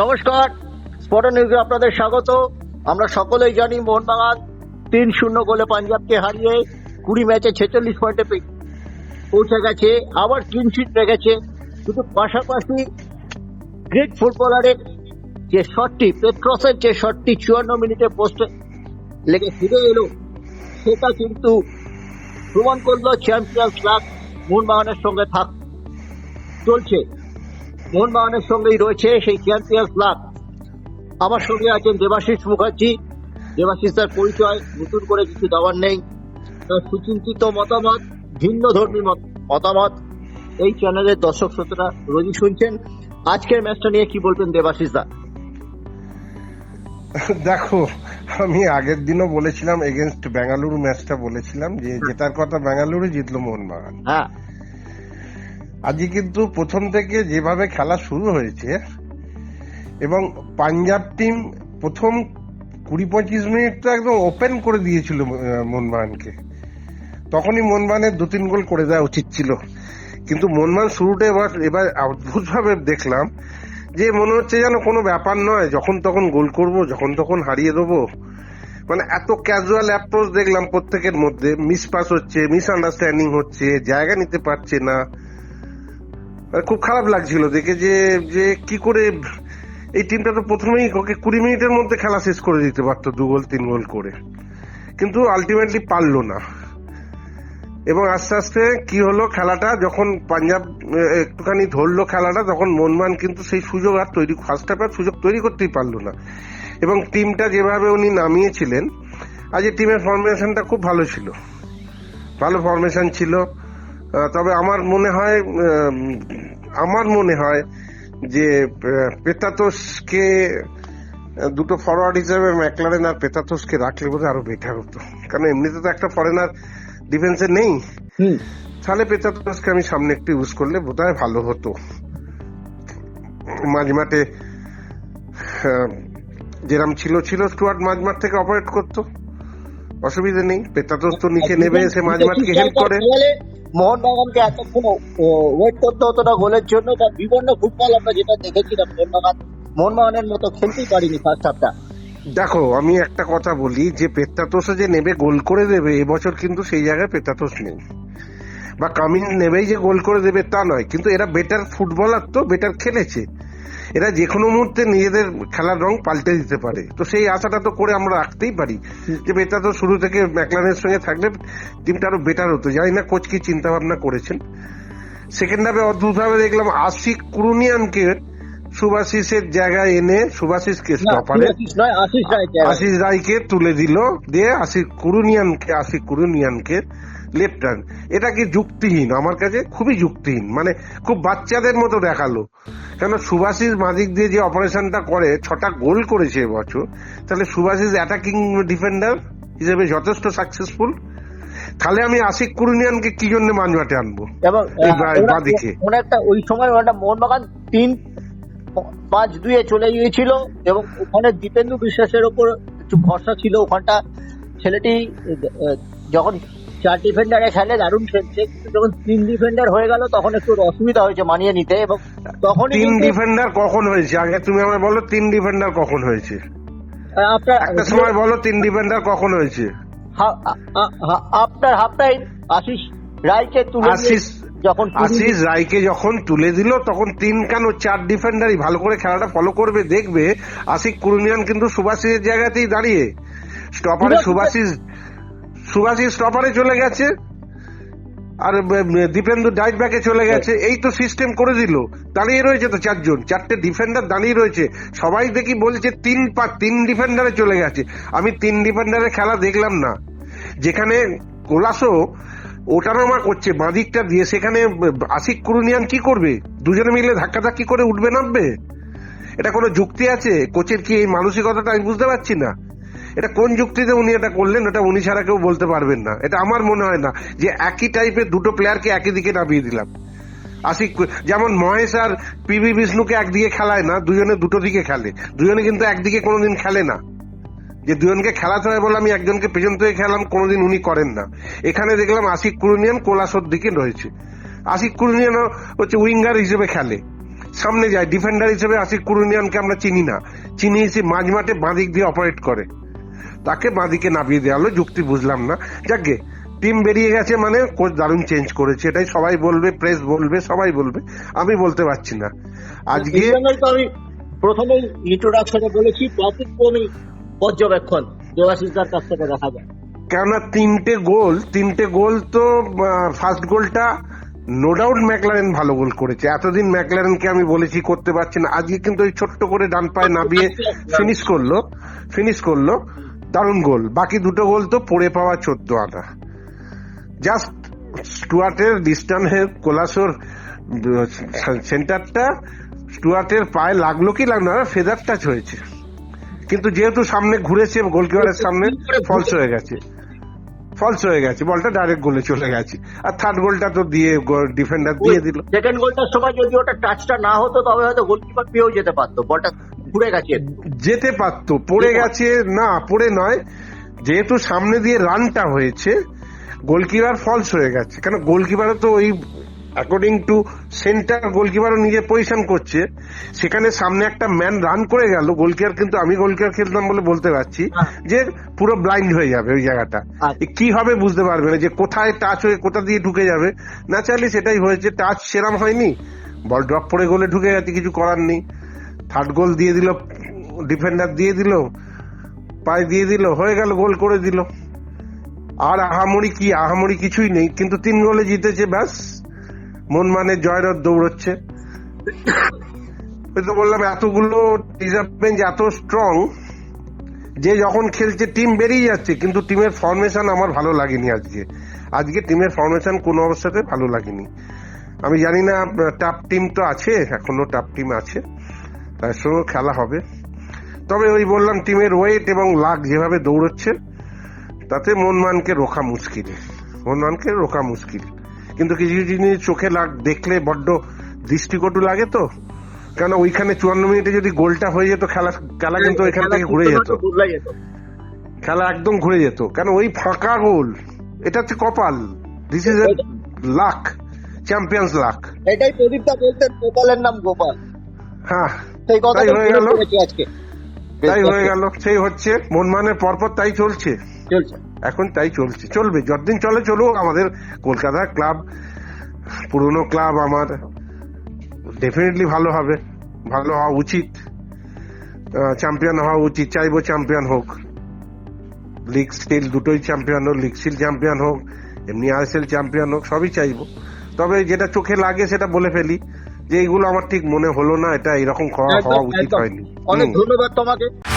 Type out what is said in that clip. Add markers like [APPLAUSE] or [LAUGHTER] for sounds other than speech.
নমস্কার স্পট নিউজে আপনাদের স্বাগত। আমরা সকলেই জানি মোহনবাগান তিন শূন্য গোলে পাঞ্জাবকে হারিয়ে কুড়ি ম্যাচে ছেচল্লিশ পয়েন্টে পৌঁছে গেছে, আবার ক্লিন শিট রেখেছে কিন্তু পাশাপাশি গ্রেট ফুটবলারের যে শটটি পেট্রসের যে শটটি চুয়ান্ন মিনিটে পোস্টে লেগে ফিরে এলো, সেটা কিন্তু প্রমাণ করল চ্যাম্পিয়ন্স লাগ মোহনবাগানের সঙ্গে থাক চলছে। মোহনবাগানের সঙ্গেই রয়েছে সেই চ্যাম্পিয়ন্স লাগ আমার সঙ্গে আছেন দেবাশিস মুখার্জি। দেবাশিস তার পরিচয় নতুন করে কিছু দেওয়ার নেই। তার সুচিন্তিত মতামত ভিন্ন ধর্মী মতামত এই চ্যানেলের দর্শক শ্রোতারা রোজই শুনছেন। আজকের ম্যাচটা নিয়ে কি বলবেন দেবাশিস দা? দেখো আমি আগের দিনও বলেছিলাম এগেনস্ট বেঙ্গালুরু ম্যাচটা বলেছিলাম যে জেতার কথা বেঙ্গালুরু জিতলো মোহনবাগান। হ্যাঁ। আজকে কিন্তু প্রথম থেকে যেভাবে খেলা শুরু হয়েছে, এবং পাঞ্জাব টিম প্রথম কুড়ি পঁচিশ মিনিট তো একদম ওপেন করে দিয়েছিল মোহনবাগানকে তখনই মোহনবাগানের দু তিন গোল করে দেওয়া উচিত ছিল। কিন্তু মোহনবাগান শুরুটা এবার এবার অদ্ভুতভাবে দেখলাম যে মনে হচ্ছে যেন কোনো ব্যাপার নয়, যখন তখন গোল করব, যখন তখন হারিয়ে দেবো। মানে এত ক্যাজুয়াল অ্যাপ্রোচ দেখলাম প্রত্যেকের মধ্যে মিস পাস হচ্ছে মিস আন্ডারস্ট্যান্ডিং হচ্ছে, জায়গা নিতে পারছে না। খুব খারাপ লাগছিল দেখে যে যে কি করে এই টিমটা তো প্রথমেই ওকে কুড়ি মিনিটের মধ্যে খেলা শেষ করে দিতে পারতো, দু গোল, তিন গোল করে। কিন্তু আলটিমেটলি পারল না। এবং আস্তে আস্তে কি হলো খেলাটা, যখন পাঞ্জাব একটুখানি ধরলো খেলাটা, তখন মনমান কিন্তু সেই সুযোগ আর তৈরি ফার্স্ট হাফে সুযোগ তৈরি করতেই পারল না। এবং টিমটা যেভাবে উনি নামিয়েছিলেন, আজ টিমের ফরমেশনটা খুব ভালো ছিল। ভালো ফরমেশন ছিল। তবে আমার মনে হয় আমার মনে হয় যে পেতাতোসকে দুটো ফরওয়ার্ড হিসেবে ম্যাকলারেন আর পেতাতোসকে রাখলে বোধহয় আরও বেটার হতো। কারণ এমনিতে তো একটা ফরেনার ডিফেন্সে নেই। তাহলে পেতাতোসকে আমি সামনে একটু ইউজ করলে বোধহয় ভালো হতো। মাঝমাঠে যেরাম ছিল ছিল স্টুয়ার্ট মাঝমাঠ থেকে অপারেট করতো। অসুবিধা নেই। পেতাতোস তো নিচে নেবে এসে মাঝমাঠকে হেল্প করে। মোহনবাগানকে এতক্ষণ ওয়েট করতে হতো না গোলের জন্য, তার বিভিন্ন ফুটবল আমরা যেটা দেখেছিলাম মোহনবাগান মোহনবাগানের মতো খেলতেই পারিনি ফার্স্ট হাফটা দেখো, আমি একটা কথা বলি, যে পেত্তাতোষে যে নেবে, গোল করে দেবে, এবছর কিন্তু সেই জায়গায় পেত্তাতোষ নেই। বা কামিন নেবেই যে গোল করে দেবে, তা নয়। কিন্তু এরা বেটার ফুটবলার তো বেটার খেলেছে। এরা যে কোনো মুহূর্তে নিজেদের খেলার রং পাল্টে দিতে পারে। তো সেই আশাটা তো করে আমরা রাখতেই পারি। যে বেটা তো শুরু থেকে ম্যাকলানের সঙ্গে থাকলে টিমটা আরও বেটার হতো। জানি না কোচ কি চিন্তা ভাবনা করেছেন সেকেন্ড হাফে অদ্ভুতভাবে দেখলাম আশিক কুরুনিয়ানকে সুভাশিসের জায়গায় এনে সুভাশিসকে স্টপারে আশিস আশিস রায় আশিস রায়কে তুলে দিল। দিয়ে আশিক কুরুনিয়ানকে আশিক কুরুনিয়ানকে লেফট হ্যান্ড এটা কি যুক্তিহীন? আমার কাছে খুবই যুক্তিহীন। মানে খুব বাচ্চাদের মতো দেখাল। কেন সুভাশিস মাদিক দিয়ে যে অপারেশনটা করে ছটা গোল করেছে এবছর তাহলে সুভাশিস অ্যাটাকিং ডিফেন্ডার হিসেবে যথেষ্ট সাকসেসফুল তাহলে আমি আশিক কুরুনিয়ানকে কি জন্য মাঝমাঠে আনব? এবং বাঁদিকে। একটা ওই সময় ওটা মোহনবাগান তিন পাঁচ দুয়ে চলে গিয়েছিল এবং ওখানে দীপেন্দু বিশ্বাসের ওপর একটু ভরসা ছিল। ওখানটা ছেলেটি যখন চার ডিফেন্ডারে খেলে দারুণ খেলছে। কিন্তু যখন তিন ডিফেন্ডার হয়ে গেল তখন একটু অসুবিধা হয়েছে মানিয়ে নিতে এবং তখন তিন ডিফেন্ডার কখন হয়েছে? আগে তুমি আমায় বলো তিন ডিফেন্ডার কখন হয়েছে? আপনার একটা সময় বলো তিন ডিফেন্ডার কখন হয়েছে? আপনার হাফ টাইম আশিস রায়কে তুলে আশিস যখন আশিস রায়কে যখন তুলে দিল তখন তিন কেন চার ডিফেন্ডারই ভালো করে খেলাটা ফলো করবে দেখবে। আশিক কুরুনিয়ান কিন্তু সুভাষিসের জায়গাতেই দাঁড়িয়ে। স্টপারে সুভাষিস সুভাষিস স্টপারে চলে গেছে আর দীপেন্দু ডাইট ব্যাকে চলে গেছে। এই তো সিস্টেম করে দিল। দাঁড়িয়ে রয়েছে তো চারজন। চারটে ডিফেন্ডার দাঁড়িয়ে রয়েছে। সবাই দেখি বলছে তিন পা তিন ডিফেন্ডারে চলে গেছে। আমি তিন ডিফেন্ডারের খেলা দেখলাম না। যেখানে কোলাসো ওঠানামা করছে বাঁদিকটা দিয়ে। সেখানে আশিক কুরুনিয়ান কি করবে? দুজনে মিলে ধাক্কাধাক্কি করে উঠবে নামবে? এটা কোনো যুক্তি আছে? কোচের কি এই মানসিকতাটা আমি বুঝতে পারছি না। এটা কোন যুক্তিতে উনি এটা করলেন এটা উনি ছাড়া কেউ বলতে পারবেন না। এটা আমার মনে হয় না যে একই টাইপের দুটো প্লেয়ারকে একই দিকে নামিয়ে দিলাম। আশিক, যেমন মহেশ আর পিবি বিষ্ণুকে একদিকে খেলায় না দুজনে দুটো দিকে খেলে। দুজনে কিন্তু একদিকে কোনোদিন খেলে না। যে দুজনকে খেলাতে হয় বলে আমি একজনকে পেছন থেকে খেলাম, কোনোদিন উনি করেন না। এখানে দেখলাম আশিক কুরুনিয়ান কোলাসোর দিকে রয়েছে। আশিক কুরুনিয়ান হচ্ছে উইঙ্গার হিসেবে খেলে। সামনে যায় ডিফেন্ডার হিসেবে আশিক কুরুনিয়ানকে আমরা চিনি না। চিনি এসে মাঝ মাঠে বাঁদিক দিয়ে অপারেট করে। তাকে বাঁদিকে নামিয়ে দেওয়া হলো যুক্তি বুঝলাম না। যাকে টিম বেরিয়ে গেছে মানে কোচ দারুণ চেঞ্জ করেছে এটাই সবাই বলবে প্রেস বলবে সবাই বলবে আমি বলতে পারছি না। আজকে আমি প্রথমেই ইন্ট্রোডাকশনে বলেছি ব্যতিক্রমী পর্যবেক্ষণ দেবাশিসদার কাছ থেকে দেখা যায় কেননা তিনটে গোল তিনটে গোল তো ফার্স্ট গোলটা নো ডাউট ম্যাকলারেন ভালো গোল করেছে। এতদিন ম্যাকলারেনকে আমি বলেছি করতে পারছি না। আজকে কিন্তু ওই ছোট্ট করে ডান পায়ে নামিয়ে [LAUGHS] ফিনিশ করল ফিনিশ করল। দারুণ গোল। বাকি দুটো গোল তো পড়ে পাওয়া চোদ্দ আনা। জাস্ট স্টুয়ার্টের ডিস্টান্সে কোলাসোর সেন্টারটা স্টুয়ার্টের পায়ে লাগল কি লাগল না ফেদার টাচ হয়েছে। কিন্তু যেহেতু সামনে ঘুরেছে গোলকিপারের সামনে ফলস হয়ে গেছে। ফলস হয়ে গেছে, বলটা ডাইরেক্ট গোলে চলে গেছে। আর থার্ড গোলটা তো দিয়ে ডিফেন্ডার দিয়ে দিল। সেকেন্ড গোলটার সময় যদি ওটা টাচটা না হতো, তবে হয়তো গোলকিপার পেয়েও যেতে পারতো। বলটা ঘুরে গেছে। যেতে পারতো পড়ে গেছে না পড়ে নয়। যেহেতু সামনে দিয়ে রানটা হয়েছে গোলকিপার ফলস হয়ে গেছে। কেন গোলকিপারও তো ওই অ্যাকর্ডিং টু সেন্টার গোলকিপারও নিজে পজিশন করছে। সেখানে সামনে একটা ম্যান রান করে গেল। গোলকিপার কিন্তু আমি গোলকিপার খেলতাম বলে বলতে পারছি হ্যাঁ। যে পুরো ব্লাইন্ড হয়ে যাবে ওই জায়গাটা। আচ্ছা। কি হবে বুঝতে পারবে না যে কোথায় টাচ হয়ে কোথা দিয়ে ঢুকে যাবে। না চাইলে সেটাই হয়েছে। টাচ সেরাম হয়নি। বল ড্রপ পড়ে গোলে ঢুকে গেছে কিছু করার নেই। থার্ড গোল দিয়ে দিল ডিফেন্ডার দিয়ে দিল, পায়ে দিয়ে দিল, হয়ে গেল, গোল করে দিল। আর আহামরি কি, আহামরি কিছুই নেই, কিন্তু তিন গোলে জিতেছে, ব্যাস, মন মানে জয়রথ দৌড়চ্ছে। তো বললাম, এতগুলো রিজার্ভ বেঞ্চ এত স্ট্রং যে যখন খেলছে টিম বেরিয়ে যাচ্ছে, কিন্তু টিমের ফরমেশন আমার ভালো লাগেনি আজকে। আজকে টিমের ফরমেশন কোনো অবস্থাতে ভালো লাগেনি। আমি জানি না টাপ টিম তো আছে, এখনও টাপ টিম আছে। তার সঙ্গে খেলা হবে। তবে ওই বললাম টিমের ওয়েট এবং লাক যেভাবে দৌড়চ্ছে তাতে মনমানকে রোখা মুশকিল। মনমানকে রোখা মুশকিল। কিন্তু কিছু কিছু জিনিস চোখে লাগ দেখলে বড্ড দৃষ্টিকটু লাগে তো। কেন ওইখানে চুয়ান্ন মিনিটে যদি গোলটা হয়ে যেত খেলা খেলা কিন্তু ওইখান থেকে ঘুরে যেত। খেলা একদম ঘুরে যেত। কেন ওই ফাঁকা গোল এটা হচ্ছে কপাল। This is a luck champions luck এটাই প্রদীপদা বলতেন গোপালের নাম গোপাল। হ্যাঁ। সেই কথা তাই হয়ে গেল। আজকে। তাই হয়ে গেল সেই হচ্ছে মনমানের পরপর তাই চলছে। চলছে। এখন তাই চলছে চলবে যতদিন চলে চলুক আমাদের কলকাতা ক্লাব পুরনো ক্লাব আমার ডেফিনেটলি ভালো হবে ভালো হওয়া উচিত চ্যাম্পিয়ন হওয়া উচিত চাইব চ্যাম্পিয়ন হোক। লিগ স্টিল দুটোই চ্যাম্পিয়ন হোক লিগ স্টিল চ্যাম্পিয়ন হোক এমনি আইএসএল চ্যাম্পিয়ন হোক সবই চাইব। তবে যেটা চোখে লাগে সেটা বলে ফেলি যে এইগুলো আমার ঠিক মনে হলো না এটা এরকম হওয়া উচিত হয়নি। অনেক ধন্যবাদ তোমাকে।